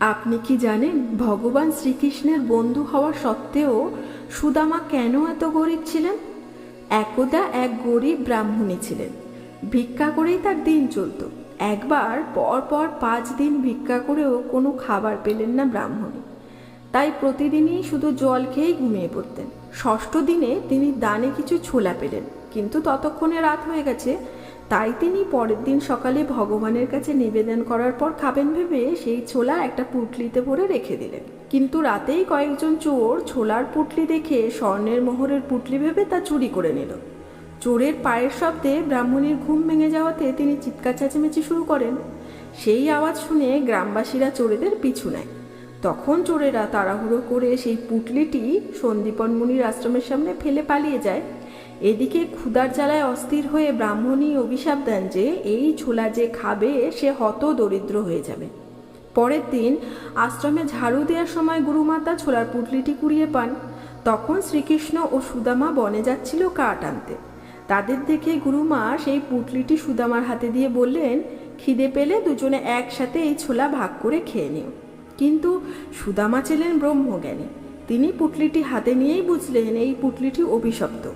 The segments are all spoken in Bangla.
আপনি কি জানেন, ভগবান শ্রীকৃষ্ণের বন্ধু হওয়া সত্ত্বেও সুদামা কেন এত গরিব ছিলেন? একদা এক গরিব ব্রাহ্মণী ছিলেন। ভিক্ষা করেই তার দিন চলত। একবার পর পর পাঁচ দিন ভিক্ষা করেও কোনো খাবার পেলেন না ব্রাহ্মণী। তাই প্রতিদিনই শুধু জল খেয়েই ঘুমিয়ে পড়তেন। ষষ্ঠ দিনে তিনি দানে কিছু ছোলা পেলেন, কিন্তু ততক্ষণে রাত হয়ে গেছে। তাই তিনি পরের দিন সকালে ভগবানের কাছে নিবেদন করার পর খাবেন ভেবে সেই ছোলা একটা পুটলিতে ভরে রেখে দিলেন। কিন্তু রাতেই কয়েকজন চোর ছোলার পুটলি দেখে স্বর্ণের মোহরের পুটলি ভেবে তা চুরি করে নিল। চোরের পায়ের শব্দে ব্রাহ্মণীর ঘুম ভেঙে যাওয়াতে তিনি চিৎকার চেঁচামেচি শুরু করেন। সেই আওয়াজ শুনে গ্রামবাসীরা চোরেদের পিছু নেয়। তখন চোরেরা তাড়াহুড়ো করে সেই পুটলিটি সন্দীপন মুনির আশ্রমের সামনে ফেলে পালিয়ে যায়। এদিকে ক্ষুদার জ্বালায় অস্থির হয়ে ব্রাহ্মণী অভিশাপ দেন যে এই ছোলা যে খাবে, সে হত দরিদ্র হয়ে যাবে। পরের দিন আশ্রমে ঝাড়ু দেওয়ার সময় গুরুমাতা ছোলার পুটলিটি কুড়িয়ে পান। তখন শ্রীকৃষ্ণ ও সুদামা বনে যাচ্ছিল কাঠ আনতে। তাদের দেখে গুরুমা সেই পুটলিটি সুদামার হাতে দিয়ে বললেন, খিদে পেলে দুজনে একসাথে এই ছোলা ভাগ করে খেয়ে নিও। কিন্তু সুদামা ছিলেন ব্রহ্মজ্ঞানী। তিনি পুটলিটি হাতে নিয়েই বুঝলেন এই পুটলিটি অভিশপ্ত।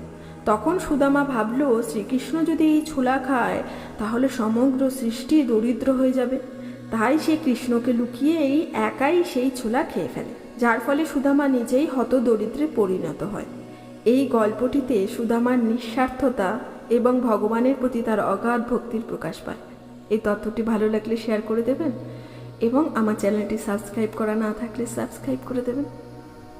তখন সুদামা ভাবল, শ্রীকৃষ্ণ যদি এই ছোলা খায়, তাহলে সমগ্র সৃষ্টি দরিদ্র হয়ে যাবে। তাই সে কৃষ্ণকে লুকিয়েই একাই সেই ছোলা খেয়ে ফেলে, যার ফলে সুদামা নিজেই হত দরিদ্রে পরিণত হয়। এই গল্পটিতে সুদামার নিঃস্বার্থতা এবং ভগবানের প্রতি তার অগাধ ভক্তির প্রকাশ পায়। এই তথ্যটি ভালো লাগলে শেয়ার করে দেবেন এবং আমার চ্যানেলটি সাবস্ক্রাইব করা না থাকলে সাবস্ক্রাইব করে দেবেন।